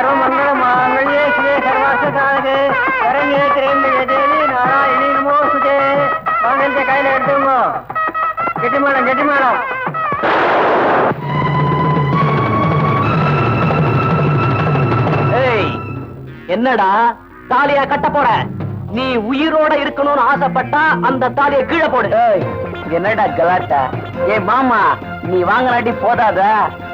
சர்வமங்கள மாங்கல்யே சிவே சர்வாசகாரகே சரண்யே திரேந்திரிய தேவி நாராயணி நமோசுதே வாங்க இந்த கையில எடுத்துங்க கெட்டி மேடம் கெட்டி மேடம் ஏய் என்னடா தாலியா கட்ட போற? நீ உயிரோட இருக்கணும்னு ஆசைப்பட்டா அந்த தாலியை கீழே போடு. என்னடா கலாட்டா? ஏய் மாமா நீ வாங்கினாட்டி போதாதா?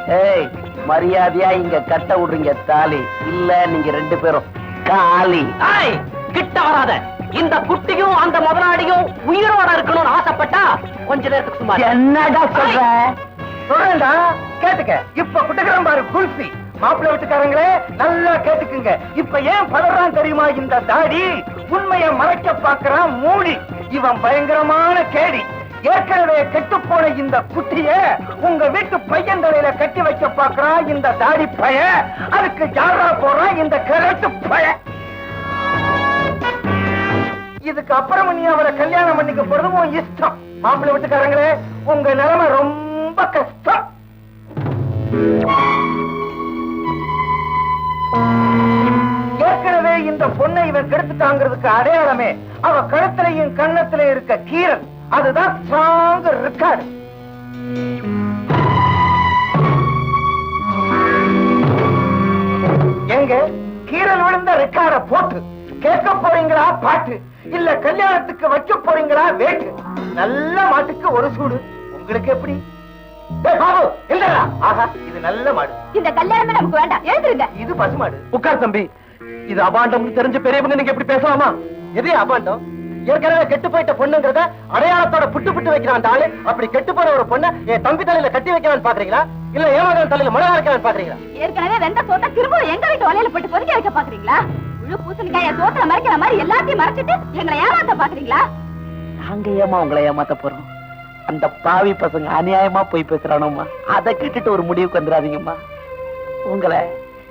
ஏய் மரியாதையா இங்க கட்ட விடுறீங்க தாலி. இல்ல நீங்க ரெண்டு பேரும் காலி. ஏய் கிட்ட வராத. இந்த குட்டியும் அந்த முதலாளியும் உயிரோட இருக்கணும்னு ஆசைப்பட்டா கொஞ்ச நேரத்துக்கு சும்மா. என்னடா சொல்ற? சொல்றேன்டா கேட்டுக்க. இப்ப குட்டுக்கிறோம் பாரு குல்ஃபி. மாப்பிள்ளை வீட்டுக்காரங்களே நல்லா கேட்டுக்குங்க. இப்ப ஏன் பதறான் தெரியுமா இந்த தாடி? உண்மையை மறைக்க பாக்குறான் மூடி இவன் பயங்கரமான கேடி. ஏற்கனவே கெட்டு போன இந்த குட்டிய உங்க வீட்டு பையன் தலையில கட்டி வைக்க பாக்குறான் இந்த தாடி பய. அதுக்கு ஜாரா போறான் இந்த கரட்டு பய? இதுக்கு அப்புறம் நீ அவரை கல்யாணம் பண்ணிக்க போறது உன் இஷ்டம். மாப்பிள்ளை வீட்டுக்காரங்களே உங்க நிலைமை ரொம்ப கஷ்டம். ஏற்கனவே இந்த பொண்ணை இவன் கெடுத்துட்டாங்கிறதுக்கு அடையாளமே அவ கழுத்திலையும் கண்ணத்திலையும் இருக்க கீரன். அதுதான் ஸ்ட்ராங் ரெக்கார்டு. எங்க கீரல் விழுந்த ரெக்கார்ட போட்டு கேட்க போறீங்களா பாட்டு இல்ல கல்யாணத்துக்கு வைக்க போறீங்களா வேட்டு? நல்ல மாட்டுக்கு ஒரு சூடு. உங்களுக்கு எப்படி? இது நல்ல மாடு. இந்த கல்யாணமே நமக்கு வேண்டாம். எழுந்துருங்க. இது பசுமாடு. உட்கார் தம்பி. இது அபாண்டம் தெரிஞ்ச பெரியவங்க நீங்க எப்படி பேசலாமா? எது அபாண்டம்? ஏற்கனவே கெட்டு போயிட்ட பொண்ணுங்கிறத அடையாளத்தோட புட்டு புட்டு வைக்கிறான் ஆளு. அப்படி கெட்டு போன ஒரு பொண்ணை என் தம்பி தலையில கட்டி வைக்கலாம்னு பாக்குறீங்களா? இல்ல ஏமாதான் தலையில மழை வைக்கலாம்னு பாக்குறீங்களா? ஏற்கனவே வெந்த சோத்த திரும்ப எங்க வீட்டு வலையில போட்டு பொறுக்க வைக்க பாக்குறீங்களா? முழு பூசணிக்காய சோத்துல மறைக்கிற மாதிரி எல்லாத்தையும் மறைச்சிட்டு எங்களை ஏமாத்த பாக்குறீங்களா? நாங்க ஏமா உங்களை ஏமாத்த போறோம்? அந்த பாவி பசங்க அநியாயமா போய் பேசுறானோம்மா. அதை கேட்டுட்டு ஒரு முடிவுக்கு வந்துடாதீங்கம்மா. உங்களை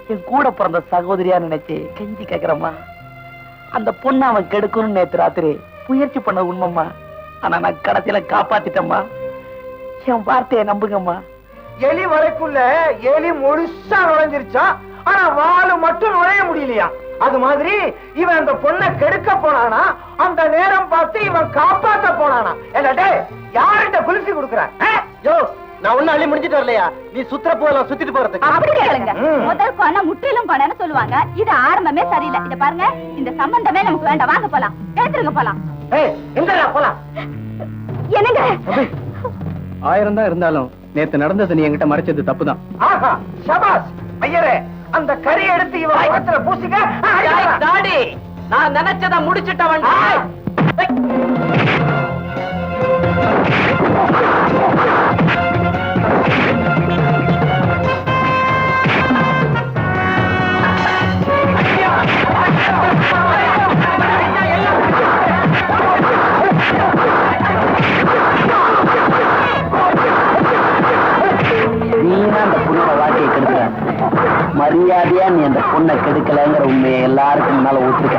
என் கூட பிறந்த சகோதரியா நினைச்சு கெஞ்சி கேக்குறம்மா. அந்த பொண்ணை அவன் கெடுக்கணும்னு நேத்து ராத்திரி முயற்சி பண்ண உண்மைம்மா. ஆனா நான் கடைசியில காப்பாத்திட்டேம்மா. என் வார்த்தையை நம்புங்கம்மா. எலி வரைக்குள்ள எலி முழுசா நுழைஞ்சிருச்சா? ஆனா வாலு மட்டும் நுழைய முடியலையா? அது மாதிரி இவன் அந்த பொண்ணை கெடுக்க போனானா? அந்த நேரம் பார்த்து இவன் காப்பாத்த போனானா? என்னடே யார்கிட்ட குளிச்சு கொடுக்குறான் யோ நான் ஒண்ணு அள்ளி முடிஞ்சிட்டு வரலையா? நீ சுத்துற போலாம் சுத்திட்டு போறதுக்கு. அப்படி கேளுங்க. முதல் பணம் முற்றிலும் பணம்னு சொல்லுவாங்க. இது ஆரம்பமே சரியில்லை. இத பாருங்க. இந்த சம்பந்தமே நமக்கு வேண்டாம். வாங்க போலாம். எடுத்துருங்க போலாம். ஏய் எங்கடா? போலாம். என்னங்க? ஆயிரம் தான் இருந்தாலும் நேத்து நடந்தது நீ என்கிட்ட மறைச்சது தப்புதான். ஆஹா சபாஸ் ஐயரே அந்த கறி எடுத்து இவன் முகத்துல பூசிக்க. டாடி நான் நினைச்சத முடிச்சிட்டவன். மரியாதையா நீ அந்த பொண்ணை கெடுக்கலங்கிற உண்மையை எல்லாருக்கும் மேல ஒத்துக்க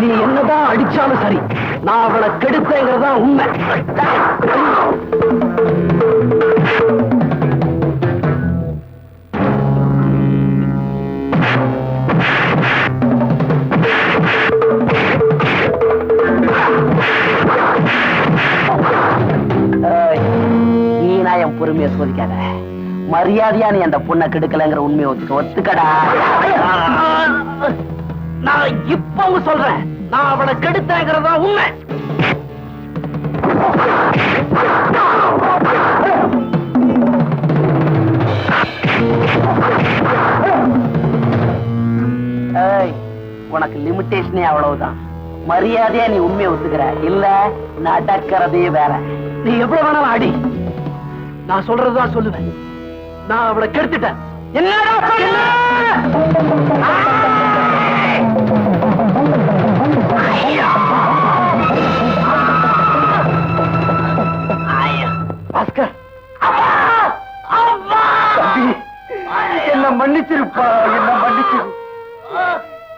நீ என்னதான் அடிச்சாலும் சரி நான் அவளை கெடுத்தேங்கிறதா உண்மை. மரியாதையா நீ அந்த பொண்ணை கெடுக்கலங்கிற உண்மையை ஒத்துக்க ஒத்துக்கடா. நான் இப்பவும் சொல்றேன் நான் அவளை கெடுத்தேங்கிறதா உண்மை. உனக்கு லிமிட்டேஷனே அவ்வளவுதான். மரியாதையா நீ உண்மையை ஒத்துக்கிற. இல்ல நடக்கிறதே வேற. நீ எவ்வளவு வேணாலும் அடி. நான் சொல்றதுதான் சொல்லுவேன். நான் அவளை கெடுத்துட்டேன். என்னடா பாஸ்கர். என்ன மன்னிச்சிருப்பா என்ன மன்னிச்சிரு.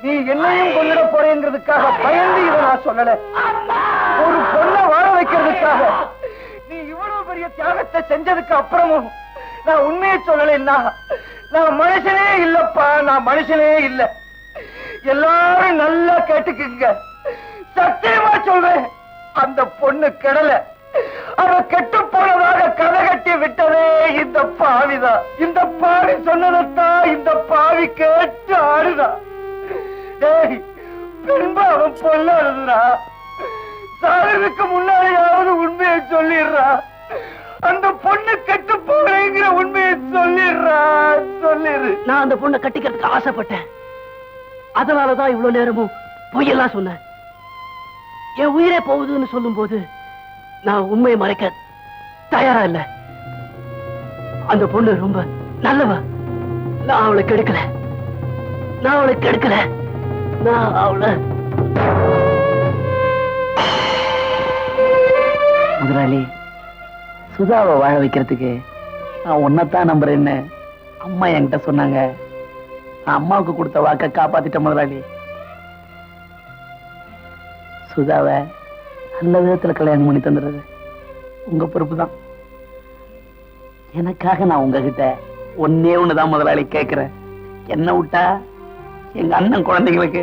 நீ என்னையும் கொண்டுட போறேங்கிறதுக்காக பயந்து இதை நான் சொல்லல. ஒரு பொண்ணை வாழ வைக்கிறதுக்காக. நீ இவ்வளவு பெரிய தியாகத்தை செஞ்சதுக்கு அப்புறமும் நான் உண்மையை சொல்லலைன்னா நான் மனுஷனே இல்லப்பா நான் மனுஷனே இல்ல. எல்லாரும் நல்லா கேட்டுக்குங்க. சத்தியமா சொல்றேன் அந்த பொண்ணு கிடல. அவ கெட்டு போனதாக கதை கட்டி விட்டதே இந்த பாவிதான். இந்த பாவி சொன்னதைத்தான் இந்த பாவி கேட்டு ஆடுதான் டேய் பின்பு அவன் பொண்ணு அழுதுறா சாகிறதுக்கு முன்னாடியாவது உண்மையை சொல்லிடுறா. அந்த பொண்ணு கெட்டு நான் அந்த பொண்ணை கட்டிக்கிறதுக்கு ஆசைப்பட்டேன். அதனாலதான் இவ்வளவு நேரமும் பொய்யெல்லாம் சொன்னேன். என் உயிரே போகுதுன்னு சொல்லும்போது நான் உண்மையை மறைக்க தயாரா இல்ல. அந்த பொண்ணு ரொம்ப நல்லவ? நான் அவளை கெடுக்கல. நான் அவளை கெடுக்கல. நான் அவளை முதலாளி சுதாவை வாழ வைக்கிறதுக்கு நான் உன்னைத்தான் நம்புறேன்னு அம்மா என்கிட்ட சொன்னாங்க. அம்மாவுக்கு கொடுத்த வாக்க காப்பாத்திட்ட முதலாளி. சுதாவை நல்ல விதத்துல கல்யாணம் பண்ணி தந்துடுறது. உங்க பொறுப்பு தான் எனக்காக நான் உங்ககிட்ட ஒன்னே ஒண்ணுதான் முதலாளி கேட்கிறேன். என்ன விட்டா எங்க அண்ணன் குழந்தைங்களுக்கு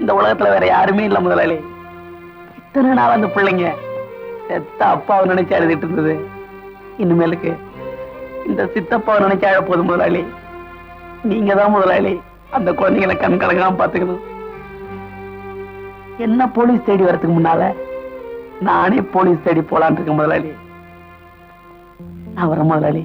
இந்த உலகத்துல வேற யாருமே இல்ல முதலாளி. இத்தனை நாள் அந்த பிள்ளைங்க செத்த அப்பாவை நினைச்சு அழுதுட்டு இருந்தது. இனிமேலுக்கு இந்த சித்தப்பாவை நினைச்சு அழ போதும் முதலாளி. நீங்க தான் முதலாளி. அந்த குழந்தைங்களை கண் கலங்காம பாத்துக்கணும் என்ன போலீஸ் தேடி வரதுக்கு முன்னால நானே போலீஸ் தேடி போலான் இருக்கேன் முதலாளி. நான் வரேன் முதலாளி.